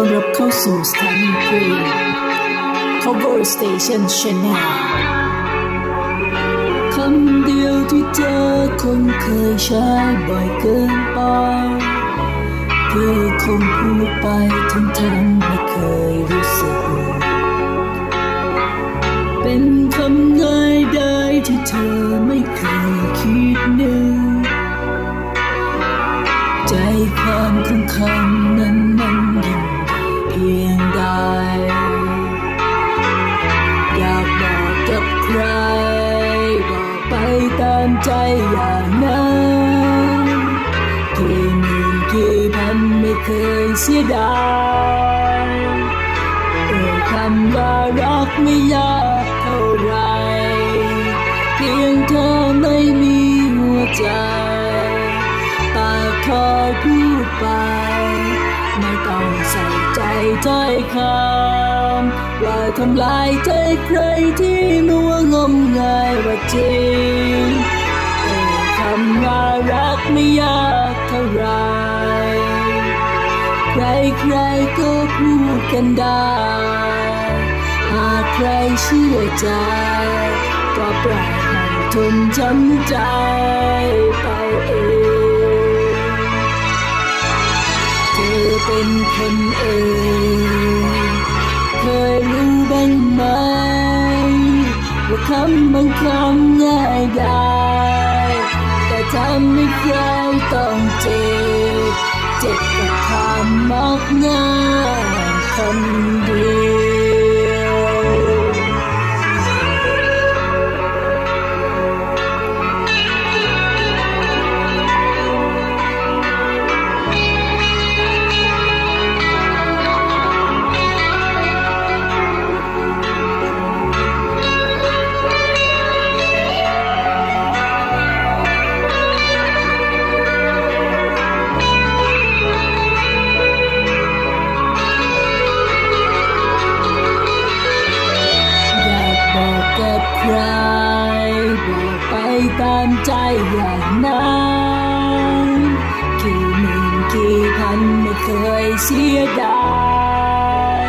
ต้อนรับเข้าสู่สถานีเพลง Cover Station Channel คำเดียวที่เธอคงเคยใช้บ่อยเกินไป เธอคงพูดไปทั้งทั้งไม่เคยรู้สึก เป็นคำง่ายได้ที่เธอไม่เคยคิดนึกใจความของคำ ตามใจอย่างนั้นกี่หมื่นกี่พันไม่เคยเสียดายเอ่ยคำว่ารักไม่ยากเท่าไร เพียงเธอไม่มีหัวใจปากคอยพู ดไป ไม่ต้องใส่ใจถ้อยคำว่าทำลายใจใครที่นัวงมงายว่าจริงเอ่ยคำว่ารักไม่ยากเท่าไร ใครใครก็พูดกันได้ หากใครเชื่อใจ ก็ปล่อยให้ทนช้ำใจไป เป็นคนเองเคยรู้บ้างไหมว่าคำบางคำง่ายดายแต่ทำให้ใครต้องเจ็บเจ็บกับคำมักง่าย เสียดาย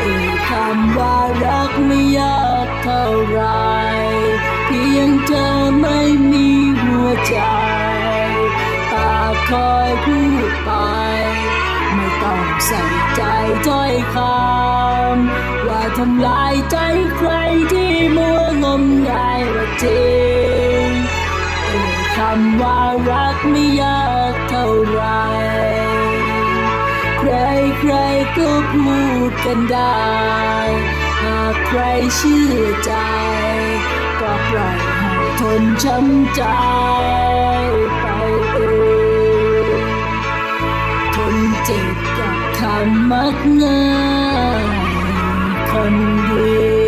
เอ่ยคำว่ารักไม่ยากเท่าไรเพียงเธอไม่มีหัวใจปากคอยพูดไป ไม่ต้องใส่ใจถ้อยคำว่าทำลายใจใครที่มัวงมงายว่าจริงเอ่ยคำว่ารักไม่ยากเท่าไร รใครก็พูดกันได้ หากใครเชื่อใจ ก็ปล่อยให้ทนช้ำใจไปเองทนเจ็บกับคำมักง่ายคนเดียว